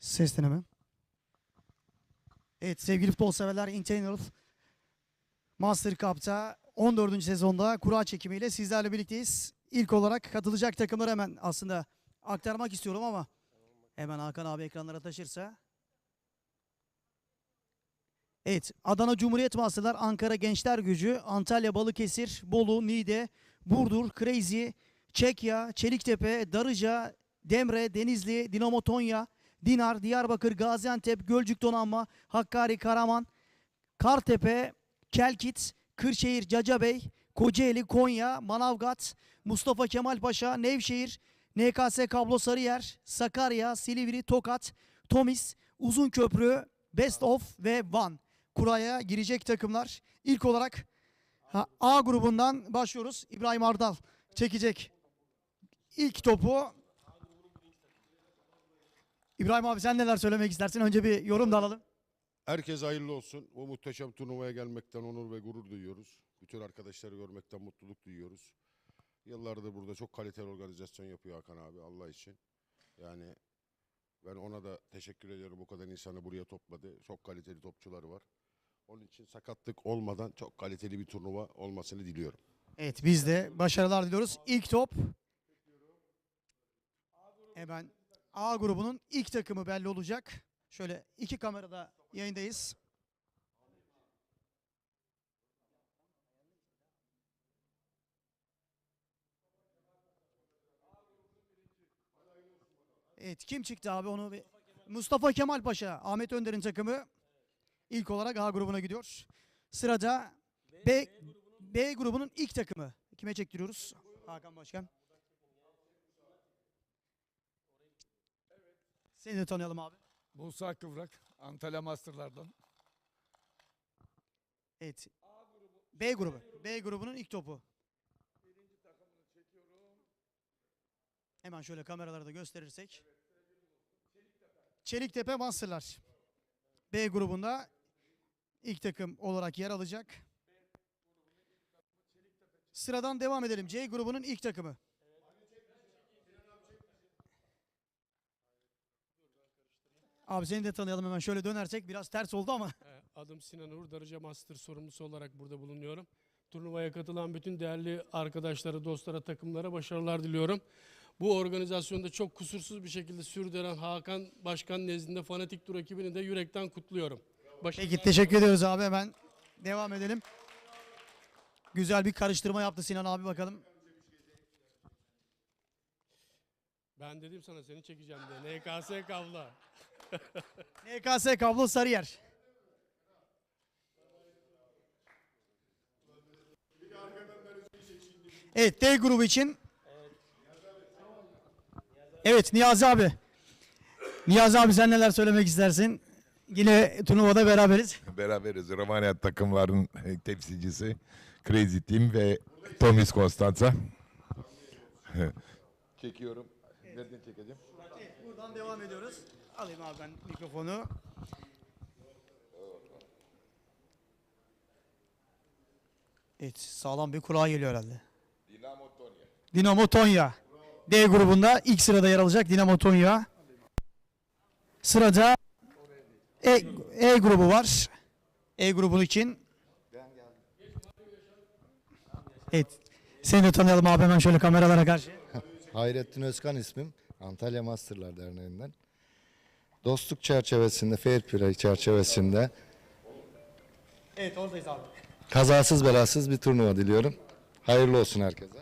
Ses deneme. Evet sevgili futbol severler Internal Master Cup'ta 14. sezonda kura çekimiyle sizlerle birlikteyiz. İlk olarak katılacak takımları hemen aslında aktarmak istiyorum ama hemen Hakan abi ekranlara taşırsa. Evet Adana Cumhuriyet Masterlar, Ankara Gençler Gücü, Antalya Balıkesir, Bolu, Niğde, Burdur, Crazy, Çekya, Çeliktepe, Darıca, Demre, Denizli, Dinamo Tonya, Dinar, Diyarbakır, Gaziantep, Gölcük Donanma, Hakkari, Karaman, Kartepe, Kelkit, Kırşehir, Cacabey, Kocaeli, Konya, Manavgat, Mustafa Kemal Paşa, Nevşehir, NKS Kablo Sarıyer, Sakarya, Silivri, Tokat, Tomis, Uzunköprü, Best of ve Van. Kuraya girecek takımlar. İlk olarak A grubundan başlıyoruz. İbrahim Ardal çekecek ilk topu. İbrahim abi sen neler söylemek istersin? Önce bir yorum da alalım. Herkese hayırlı olsun. Bu muhteşem turnuvaya gelmekten onur ve gurur duyuyoruz. Bütün arkadaşları görmekten mutluluk duyuyoruz. Yıllardır burada çok kaliteli organizasyon yapıyor Hakan abi Allah için. Yani ben ona da teşekkür ediyorum bu kadar insanı buraya topladı. Çok kaliteli topçuları var. Onun için sakatlık olmadan çok kaliteli bir turnuva olmasını diliyorum. Evet biz de başarılar diliyoruz. İlk top. Hemen A grubunun ilk takımı belli olacak. Şöyle iki kamerada yayındayız. Evet kim çıktı abi onu Mustafa Kemal Paşa, Ahmet Önder'in takımı ilk olarak A grubuna gidiyor. Sırada B, B grubunun ilk takımı. Kime çektiriyoruz? Hakan Başkan. Seni de tanıyalım abi. Musa Kıvrak, Antalya Master'lardan. Evet. B grubu. B grubunun ilk topu. Hemen şöyle kameraları da gösterirsek. Çeliktepe Masterlar. B grubunda ilk takım olarak yer alacak. Sıradan devam edelim. C grubunun ilk takımı. Abi seni de tanıyalım hemen şöyle dönersek biraz ters oldu ama. Adım Sinan Uğur, Darıca Master sorumlusu olarak burada bulunuyorum. Turnuvaya katılan bütün değerli arkadaşlara, dostlara, takımlara başarılar diliyorum. Bu organizasyonda çok kusursuz bir şekilde sürdüren Hakan Başkan nezdinde Fanatik Tur ekibini de yürekten kutluyorum. Başarılar Peki teşekkür ediyoruz abi hemen devam edelim. Güzel bir karıştırma yaptı Sinan abi bakalım. Ben dedim sana seni çekeceğim diye. NKS kabla. NKS kablo Sarıyer. Evet D grubu için. Evet Niyazi abi. Niyazi abi sen neler söylemek istersin? Yine turnuvada beraberiz. Beraberiz. Romanya takımların temsilcisi Crazy Team ve Tomis Konstanza. Çekiyorum. Nereden çekeceğim? Buradan devam ediyoruz. Alayım abi ben mikrofonu. Evet sağlam bir kura geliyor herhalde. Dinamo Tonya. Dinamo Tonya. D grubunda ilk sırada yer alacak Dinamo Tonya. Sırada E, e grubu var. E grubu için. Evet. Seni de tanıyalım abi hemen şöyle kameralara karşı. Hayrettin Özkan ismim. Antalya Masterlar Derneği'nden. Dostluk çerçevesinde, fair play çerçevesinde Evet oradayız abi. kazasız belasız bir turnuva diliyorum. Hayırlı olsun herkese.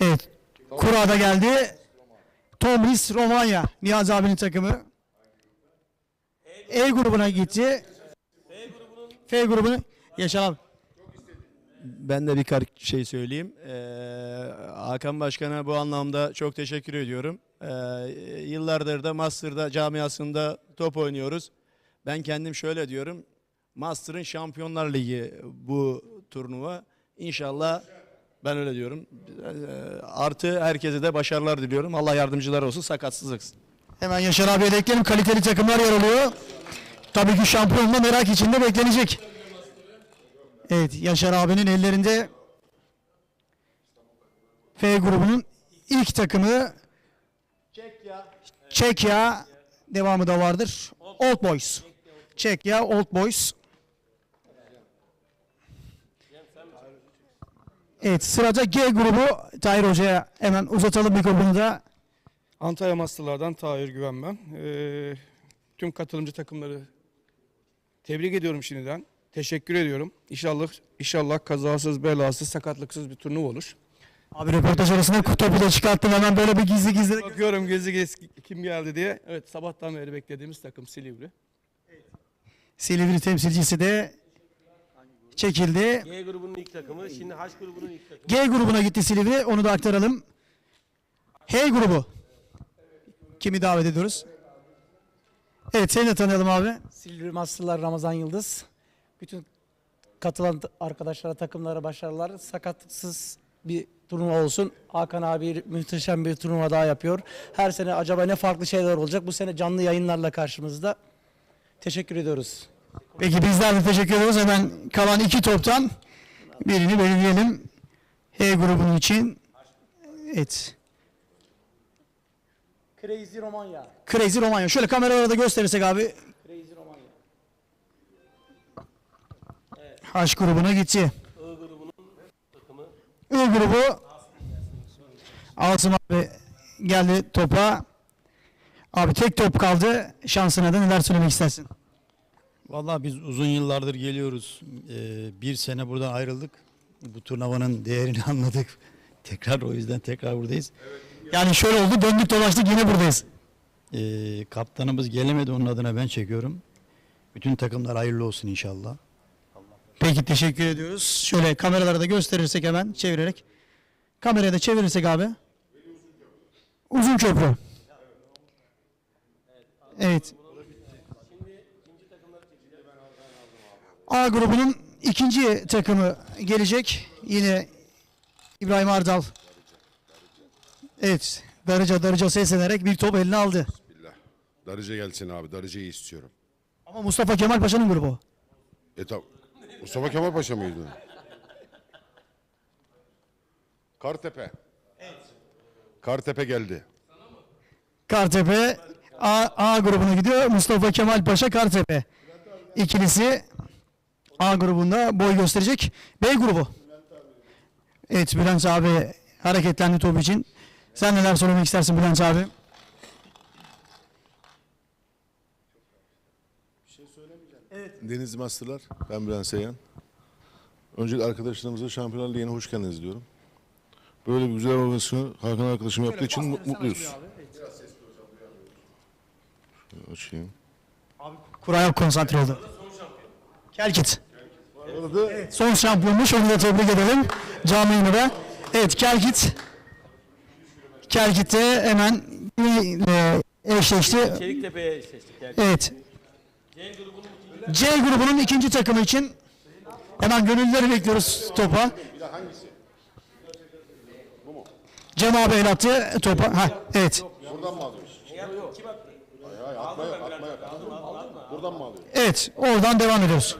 Evet. Kura da geldi. Tomris Romanya. Niyazi abinin takımı. E grubuna gitti. F grubunu Yaşar abi. Ben de birkaç şey söyleyeyim. Ee, Hakan Başkan'a bu anlamda çok teşekkür ediyorum. Ee, yıllardır da Master'da camiasında top oynuyoruz. Ben kendim şöyle diyorum. Master'ın Şampiyonlar Ligi bu turnuva. İnşallah ben öyle diyorum. Ee, artı herkese de başarılar diliyorum. Allah yardımcılar olsun, sakatsızlık. Hemen Yaşar abiye de ekleyelim. Kaliteli takımlar yer alıyor. Tabii ki şampiyonluğu merak içinde beklenecek. Evet Yaşar abinin ellerinde F grubunun ilk takımı Çekya devamı da vardır. Old Boys. Çekya Old Boys. Evet sırada G grubu Tahir Hoca'ya hemen uzatalım mikrofonu da. Antalya Masterlardan Tahir Güven ben. Ee, tüm katılımcı takımları tebrik ediyorum şimdiden. Teşekkür ediyorum. İnşallah inşallah kazasız, belasız, sakatlıksız bir turnuva olur. Abi röportaj arasında topu da çıkarttım hemen böyle bir gizli gizli. Bakıyorum gezi gez kim geldi diye. Evet sabahtan beri beklediğimiz takım Silivri. Silivri temsilcisi de çekildi. G grubunun ilk takımı, şimdi H grubunun ilk takımı. G grubuna gitti Silivri. Onu da aktaralım. H grubu. Kimi davet ediyoruz? Evet seni de tanıyalım abi. Silivri Masterlar Ramazan Yıldız. Bütün katılan arkadaşlara, takımlara başarılar. Sakatsız bir turnuva olsun. Hakan abi muhteşem bir turnuva daha yapıyor. Her sene acaba ne farklı şeyler olacak? Bu sene canlı yayınlarla karşımızda. Teşekkür ediyoruz. Peki bizler de teşekkür ediyoruz. Hemen kalan iki toptan birini belirleyelim. H grubunun için. Evet. Crazy Romanya. Crazy Romanya. Şöyle kameralara da gösterirsek abi. H grubuna gitti. I grubu Asım abi geldi topa. Abi tek top kaldı. Şansına da neler söylemek istersin? Vallahi biz uzun yıllardır geliyoruz. Ee, bir sene buradan ayrıldık. Bu turnuvanın değerini anladık. Tekrar o yüzden tekrar buradayız. Yani şöyle oldu döndük dolaştık yine buradayız. Ee, kaptanımız gelemedi onun adına ben çekiyorum. Bütün takımlar hayırlı olsun inşallah. Peki teşekkür ediyoruz. Şöyle kameralara da gösterirsek hemen çevirerek. Kameraya da çevirirsek abi. Uzun köprü. Evet. A grubunun ikinci takımı gelecek. Yine İbrahim Ardal. Evet. Darıca Darıca seslenerek bir top eline aldı. Billah. Darıca gelsin abi. Darıca'yı istiyorum. Ama Mustafa Kemal Paşa'nın grubu. E tamam. Mustafa Kemal Paşa mıydı? Kartepe. Kartepe geldi. Kartepe A, A grubuna gidiyor. Mustafa Kemal Paşa Kartepe. İkilisi A grubunda boy gösterecek. B grubu. Evet Bülent abi hareketlendi top için. Sen neler söylemek istersin Bülent abi? Deniz Masterlar, ben Bülent Seyhan. Öncelikle arkadaşlarımıza Şampiyonlar Ligi'ne hoş geldiniz diyorum. Böyle bir güzel organizasyonu Hakan arkadaşım yaptığı için mu- mutluyuz. Açayım. Kuray yok konsantre oldu. Kelkit. Evet, son şampiyonmuş onu da tebrik edelim. Canlı yayında. Evet Kelkit. Kelkit'te hemen e, eşleşti. Çeliktepe'ye. Yani. Evet. C grubunun ikinci takımı için hemen gönüllüleri bekliyoruz topa. Cem abi el attı topa. Ha, evet. Buradan mı alıyorsun? Hayır hayır atma yok atma yok. Buradan mı? Evet. Oradan devam ediyoruz.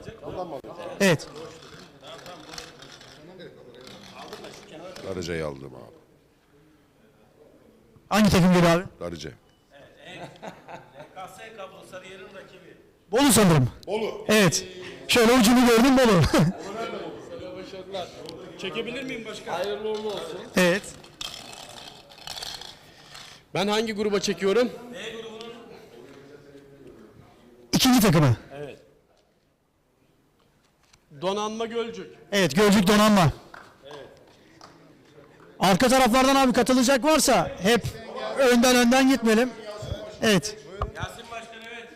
Evet. Darıca'yı aldım abi. Hangi takım geliyor abi? Darıca. KS kablo Sarıyer'in rakibi. Bolu sanırım. Bolu. Evet. Şöyle ucunu gördüm Bolu. Başarılar. Çekebilir miyim başkan? Hayırlı uğurlu olsun. evet. Ben hangi gruba çekiyorum? İkinci takımı. Donanma Gölcük. Evet Gölcük Donanma. Arka taraflardan abi katılacak varsa hep önden önden gitmeyelim. Evet. Yasin Başkan evet.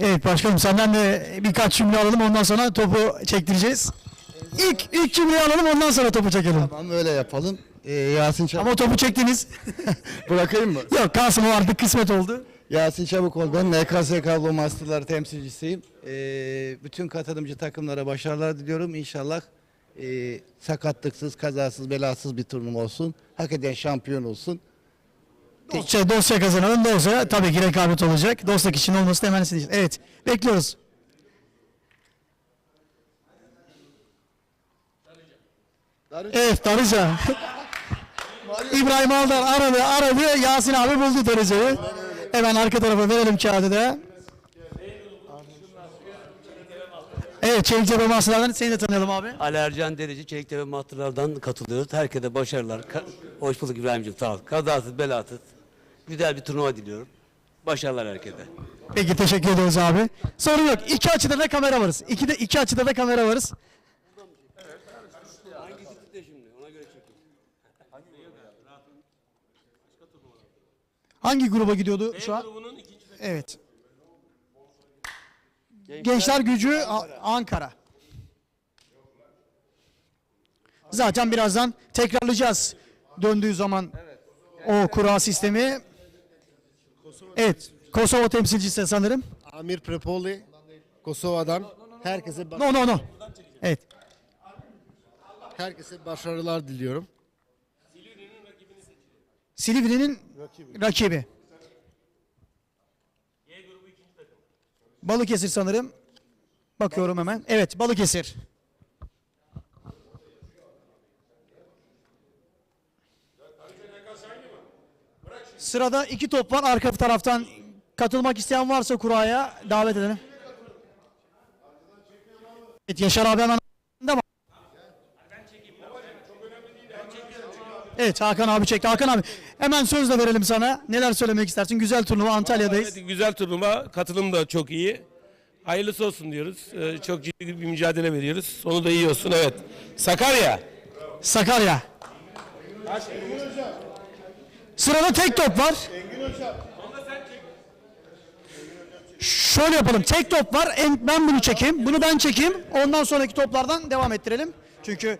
Evet başkanım senden de birkaç cümle alalım ondan sonra topu çektireceğiz. İlk, ilk cümleyi alalım ondan sonra topu çekelim. Tamam öyle yapalım. Ee, Yasin Çabuk. Ama topu çektiniz. Bırakayım mı? Yok Kasım o artık kısmet oldu. Yasin Çabukoğlu ben NKS Kablo Masterlar temsilcisiyim. Ee, bütün katılımcı takımlara başarılar diliyorum. İnşallah e, sakatlıksız, kazasız, belasız bir turnuva olsun. Hak eden şampiyon olsun. Dosya, dosya kazanalım dosya tabii ki rekabet olacak. Dostluk için olması da hemen isteyeceğiz. Evet bekliyoruz. Evet Darıca. İbrahim Aldar aradı aradı Yasin abi buldu Darıca'yı. Hemen arka tarafa verelim kağıdı da. Evet Çeliktepe Masterlardan seni de tanıyalım abi. Ali Ercan Derici, Çeliktepe Mahtarlardan katılıyoruz. Herkese başarılar. Ka- Hoş bulduk İbrahim'ciğim sağ ol. Kazasız belasız. Güzel bir turnuva diliyorum. Başarılar herkese. Peki teşekkür ediyoruz abi. Sorun yok. İki açıda da kamera varız. İki de iki açıda da kamera varız. Hangi gitti şimdi? Ona göre çekin. Hangi gruba gidiyordu şu an? Evet. Gençler Gücü Ankara. Zaten birazdan tekrarlayacağız döndüğü zaman o kura sistemi. Evet. Kosova temsilcisi sanırım. Amir Prepoli Kosova'dan herkese No no no. Evet. herkese başarılar diliyorum. Silivri'nin rakibi. Balıkesir sanırım. Bakıyorum hemen. Evet Balıkesir. Sırada iki top var. Arka taraftan katılmak isteyen varsa kuraya davet edelim. Evet Yaşar abi hemen ama Evet Hakan abi çekti. Hakan abi hemen söz de verelim sana. Neler söylemek istersin? Güzel turnuva Antalya'dayız. Evet, güzel turnuva. Katılım da çok iyi. Hayırlısı olsun diyoruz. Ee, çok ciddi bir mücadele veriyoruz. Sonu da iyi olsun. Evet. Sakarya. Sakarya. Sırada tek top var. Şöyle yapalım. Tek top var. En, ben bunu çekeyim. Bunu ben çekeyim. Ondan sonraki toplardan devam ettirelim. Çünkü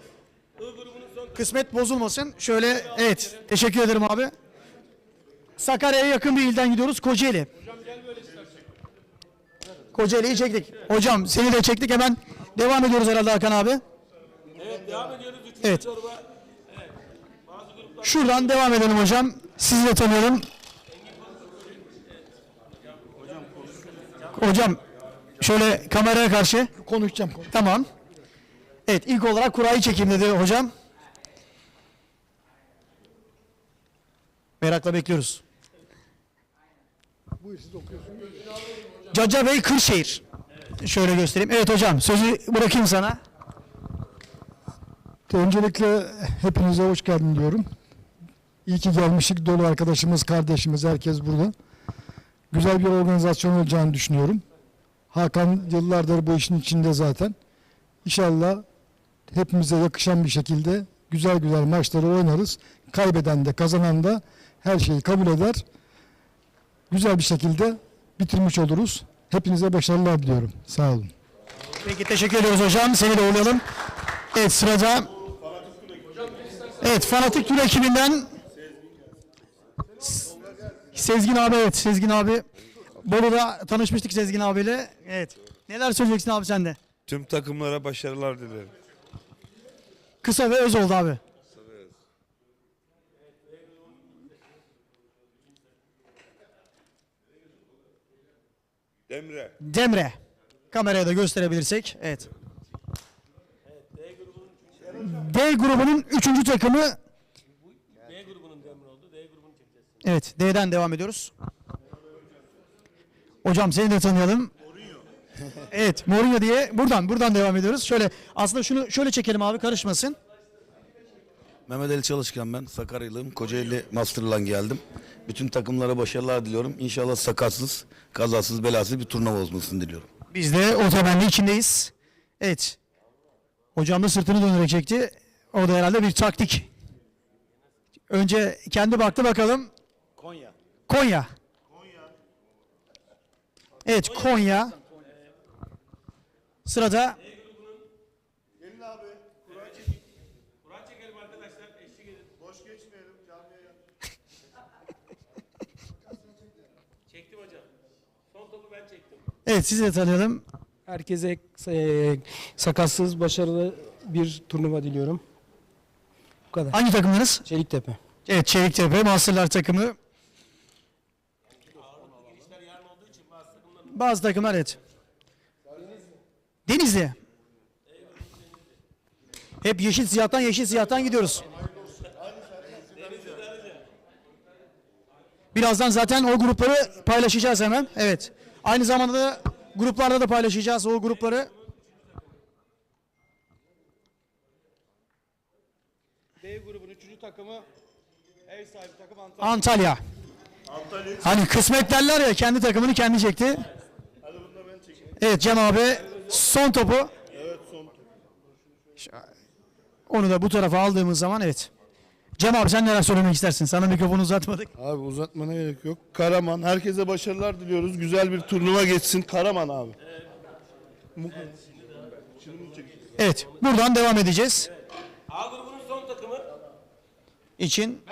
kısmet bozulmasın. Şöyle evet. Teşekkür ederim abi. Sakarya'ya yakın bir ilden gidiyoruz. Kocaeli. Kocaeli'yi çektik. Hocam seni de çektik. Hemen devam ediyoruz herhalde Hakan abi. Evet devam ediyoruz. Üçüncü Evet. Şuradan devam edelim hocam. Sizi de tanıyorum. Hocam şöyle kameraya karşı. Konuşacağım. Tamam. Evet ilk olarak kurayı çekeyim dedi hocam. Merakla bekliyoruz. Caca Bey Kırşehir. Şöyle göstereyim. Evet hocam sözü bırakayım sana. Öncelikle hepinize hoş geldin diyorum. İyi ki gelmişik. Dolu arkadaşımız, kardeşimiz, herkes burada. Güzel bir organizasyon olacağını düşünüyorum. Hakan yıllardır bu işin içinde zaten. İnşallah hepimize yakışan bir şekilde güzel güzel maçları oynarız. Kaybeden de kazanan da her şeyi kabul eder. Güzel bir şekilde bitirmiş oluruz. Hepinize başarılar diliyorum. Sağ olun. Peki teşekkür ediyoruz hocam. Seni de uğurlayalım. Evet sırada Evet Fanatik Tür ekibinden Sezgin abi evet Sezgin abi Bolu'da tanışmıştık Sezgin abiyle. Evet. Neler söyleyeceksin abi sen de? Tüm takımlara başarılar dilerim. Kısa ve öz oldu abi. Demre. Demre. Kameraya da gösterebilirsek. Evet. D grubunun üçüncü takımı B grubunun demir oldu. D grubunu çekeceğiz. Evet, D'den devam ediyoruz. Hocam seni de tanıyalım. evet, Mourinho diye buradan buradan devam ediyoruz. Şöyle aslında şunu şöyle çekelim abi karışmasın. Mehmet Ali Çalışkan ben. Sakaryalıyım. Kocaeli Master'dan geldim. Bütün takımlara başarılar diliyorum. İnşallah sakatsız, kazasız, belasız bir turnuva olmasını diliyorum. Biz de o temenni içindeyiz. Evet. Hocam da sırtını dönerek çekti. O da herhalde bir taktik. Önce kendi baktı bakalım. Konya. Konya. Evet Konya. Sırada Kur'an çekelim arkadaşlar. Eşlik edin. Boş geçmeyelim. Camiye Çektim hocam. Son topu ben çektim. evet sizi de tanıyalım. Herkese e, sakatsız, başarılı bir turnuva diliyorum. Bu kadar. Hangi takımlarınız? Çeliktepe. Evet Çeliktepe Masterlar takımı. Bazı takımlar evet. Denizli. Hep yeşil siyahtan yeşil siyahtan gidiyoruz. Birazdan zaten o grupları paylaşacağız hemen. Evet. Aynı zamanda da gruplarda da paylaşacağız o grupları. D grubunun 3. takımı ev sahibi takım Antalya. Antalya. Hani kısmet derler ya kendi takımını kendi çekti. Evet Cem abi son topu. Evet son Onu da bu tarafa aldığımız zaman evet. Cem abi sen neler söylemek istersin? Sana mikrofonu uzatmadık. Abi uzatmana gerek yok. Karaman. Herkese başarılar diliyoruz. Güzel bir turnuva geçsin. Karaman abi. Evet buradan devam edeceğiz. A grubunun son takımı. için.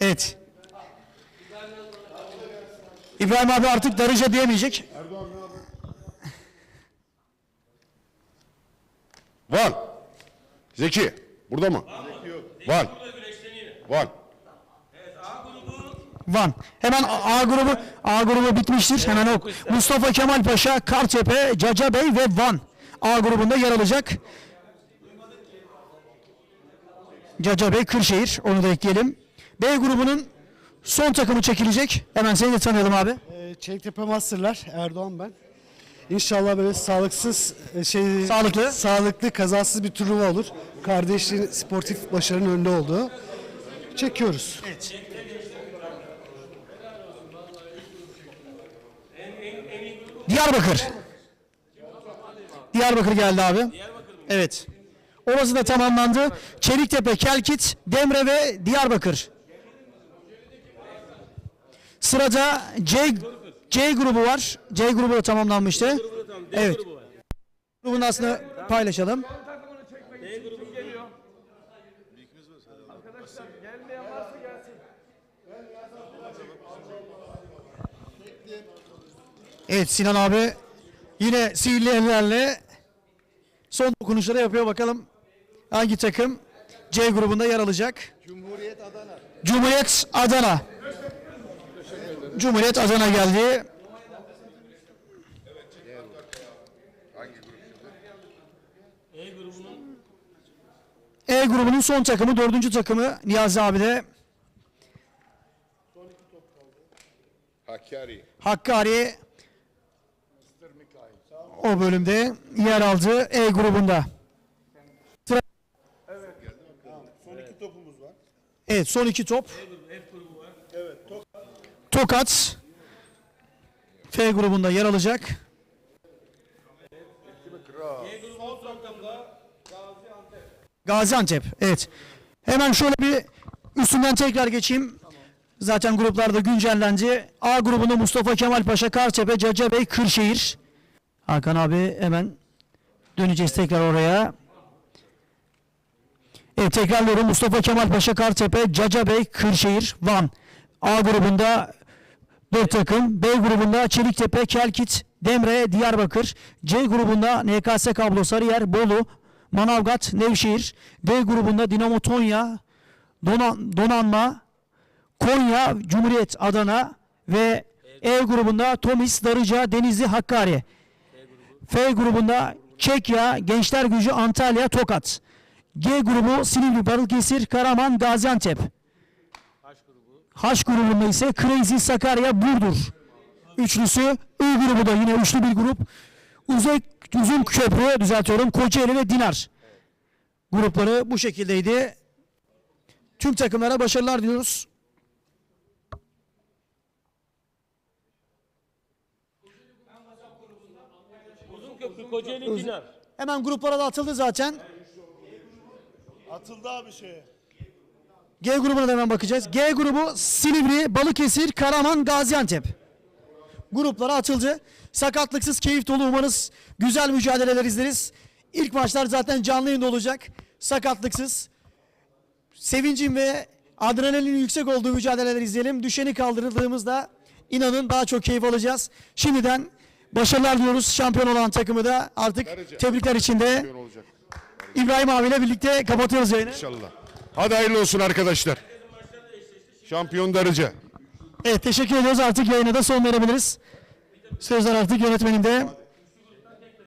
Evet. İbrahim abi artık Darıca diyemeyecek. Van. Zeki. Burada mı? Van. Van. Van. Hemen A grubu A grubu bitmiştir. Hemen ok. Mustafa Kemal Paşa, Kartepe, Caca Bey ve Van. A grubunda yer alacak. Caca Bey, Kırşehir. Onu da ekleyelim. B grubunun son takımı çekilecek. Hemen seni de tanıyalım abi. Ee, Çeliktepe Masterlar Erdoğan ben. İnşallah böyle sağlıksız e, şey Sağlıklı. sağlıklı kazasız bir turnuva olur. Kardeşliğin sportif başarının önünde olduğu. Çekiyoruz. Diyarbakır. Diyarbakır geldi abi. Evet. Orası da tamamlandı. Çeliktepe, Kelkit, Demre ve Diyarbakır. Sırada C C grubu var. C grubu da tamamlanmıştı. Evet. Grubunu aslında paylaşalım. Evet Sinan abi yine sihirli ellerle son dokunuşları yapıyor. Bakalım hangi takım C grubunda yer alacak? Cumhuriyet Adana. Cumhuriyet Adana. Cumhuriyet Adana geldi. E grubunun son takımı, dördüncü takımı Niyazi abi de Hakkari. Hakkari o bölümde yer aldı E grubunda. Sıra- Son iki topumuz var. Evet son iki top. Evet. Tokat F grubunda yer alacak. Gaziantep. Evet. Hemen şöyle bir üstünden tekrar geçeyim. Zaten gruplarda güncellendi. A grubunda Mustafa Kemal Paşa, Kartepe, Caca Bey, Kırşehir. Hakan abi hemen döneceğiz tekrar oraya. Evet tekrarlıyorum. Mustafa Kemal Paşa, Kartepe, Caca Bey, Kırşehir, Van. A grubunda 4 takım. B grubunda Çeliktepe, Kelkit, Demre, Diyarbakır. C grubunda NKS Kablo Sarıyer, Bolu, Manavgat, Nevşehir. D grubunda Dinamo Tonya, Donan, Donanma, Konya, Cumhuriyet Adana ve E grubunda Tomis, Darıca, Denizli, Hakkari. F grubunda Çekya, Gençler Gücü, Antalya, Tokat. G grubu Silivri, Balıkesir, Karaman, Gaziantep. H grubunda ise Crazy, Sakarya, Burdur. Üçlüsü I grubu da yine üçlü bir grup. Uzay, uzun köprü düzeltiyorum. Kocaeli ve Dinar. Grupları bu şekildeydi. Tüm takımlara başarılar diliyoruz. Kocaeli, Dinar. Hemen gruplara da atıldı zaten. Atıldı abi şeye. G grubuna da hemen bakacağız. G grubu Silivri, Balıkesir, Karaman, Gaziantep. Gruplara atıldı. Sakatlıksız, keyif dolu umarız güzel mücadeleler izleriz. İlk maçlar zaten canlı yayında olacak. Sakatlıksız. Sevincin ve adrenalinin yüksek olduğu mücadeleler izleyelim. Düşeni kaldırdığımızda inanın daha çok keyif alacağız. Şimdiden başarılar diyoruz. Şampiyon olan takımı da artık tebrikler içinde. İbrahim abiyle birlikte kapatıyoruz yayını. İnşallah. Hadi hayırlı olsun arkadaşlar. Şampiyon Darıca. Evet teşekkür ediyoruz. Artık yayına da son verebiliriz. Sözler artık yönetmeninde.